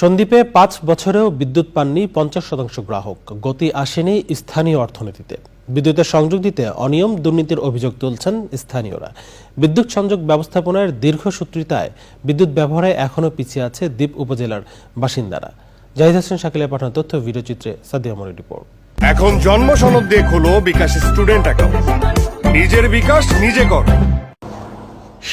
সন্দ্বীপে পাঁচ বছরেও বিদ্যুৎ পাননি পঞ্চাশ শতাংশ গ্রাহক। গতি আসেনি স্থানীয় অর্থনীতিতে। বিদ্যুতের সংযোগ দিতে অনিয়ম দুর্নীতির অভিযোগ তুলছেন স্থানীয়রা। বিদ্যুৎ সংযোগ ব্যবস্থাপনার দীর্ঘসূত্রিতায় বিদ্যুৎ ব্যবহারে এখনও পিছিয়ে আছে দ্বীপ উপজেলার বাসিন্দারা। জাহিদ হোসেন শাকিলের পাঠানো তথ্য ভিডিওচিত্রে সাদিয়া মনির রিপোর্ট। এখন জন্ম সনদ দিয়ে খোলো বিকাশ স্টুডেন্ট অ্যাকাউন্ট। নিজের বিকাশ নিজে কর।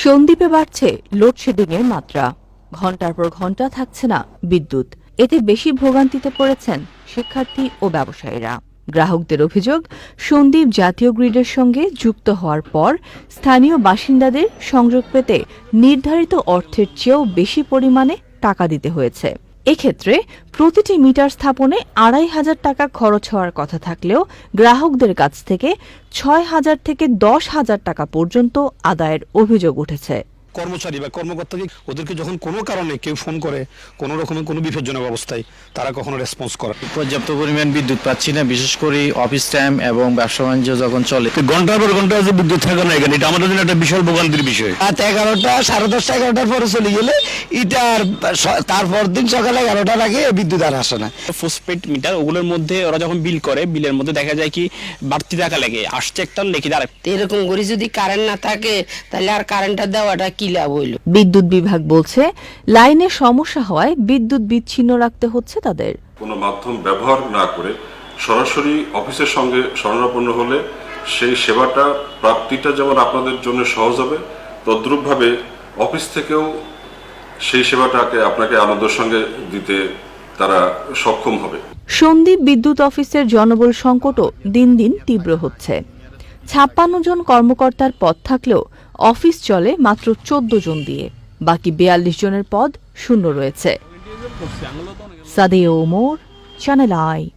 সন্দ্বীপে বাড়ছে লোডশেডিং এর মাত্রা। ঘণ্টার পর ঘণ্টা থাকছে না বিদ্যুৎ। এতে বেশি ভোগান্তিতে পড়েছেন শিক্ষার্থী ও ব্যবসায়ীরা। গ্রাহকদের অভিযোগ, সন্দ্বীপ জাতীয় গ্রিডের সঙ্গে যুক্ত হওয়ার পর স্থানীয় বাসিন্দাদের সংযোগ পেতে নির্ধারিত অর্থের চেয়েও বেশি পরিমাণে টাকা দিতে হয়েছে। এক্ষেত্রে প্রতিটি মিটার স্থাপনে আড়াই হাজার টাকা খরচ হওয়ার কথা থাকলেও গ্রাহকদের কাছ থেকে ছয় হাজার থেকে দশ হাজার টাকা পর্যন্ত আদায়ের অভিযোগ উঠেছে। কর্মচারী বা কর্মকর্তাকে ওদেরকে যখন কোনো কারণে কেউ ফোন করে কোনো রকমের কোনো বিপজ্জনক অবস্থায় তারা কখনো রেসপন্স করে পর্যাপ্ত পরিমাণ বিদ্যুৎ পাচ্ছি না বিশেষ করে অফিস টাইম এবং ব্যবসা বাণিজ্য যখন চলে। ঘণ্টার পর ঘণ্টা যে বিদ্যুৎ থাকে না এখানে এটা আমাদের জন্য একটা বিশাল ভোগান্তির বিষয়। রাত এগারোটা সাড়ে দশটা এগারোটার পরে চলে গেলে এটা আর তারপর দিন সকালে এগারোটার আগে বিদ্যুৎ আর আসে না। পোস্টপেড মিটার ওগুলোর মধ্যে ওরা যখন বিল করে বিলের মধ্যে দেখা যায় কি বাড়তি টাকা লাগে আসছে একটা লেখি তো এরকম করে যদি কারেন্ট না থাকে তাহলে আর কারেন্টটা দেওয়াটা কি লাভ হইল বিদ্যুৎ বিভাগ বলছে লাইনে সমস্যা হওয়ায় বিদ্যুৎ বিচ্ছিন্ন রাখতে হচ্ছে তাদের। কোনো মাধ্যম ব্যবহার না করে সরাসরি অফিসের সঙ্গে শরণাপন্ন হলে সেই সেবাটা প্রাপ্তিটা যেমন আপনাদের জন্য সহজ হবে তদ্রূপভাবে অফিস থেকেও সেই সেবাটাকে আপনাকে আনন্দের সঙ্গে দিতে তারা সক্ষম হবে। সন্দ্বীপ বিদ্যুৎ অফিসের জনবল সংকটও দিন দিন তীব্র হচ্ছে। ছাপ্পান্ন জন কর্মকর্তার পদ থাকলেও অফিস চলে মাত্র চোদ্দ জন দিয়ে। বাকি বিয়াল্লিশ জনের পদ শূন্য রয়েছে। সাদে ওমর চ্যানেল আই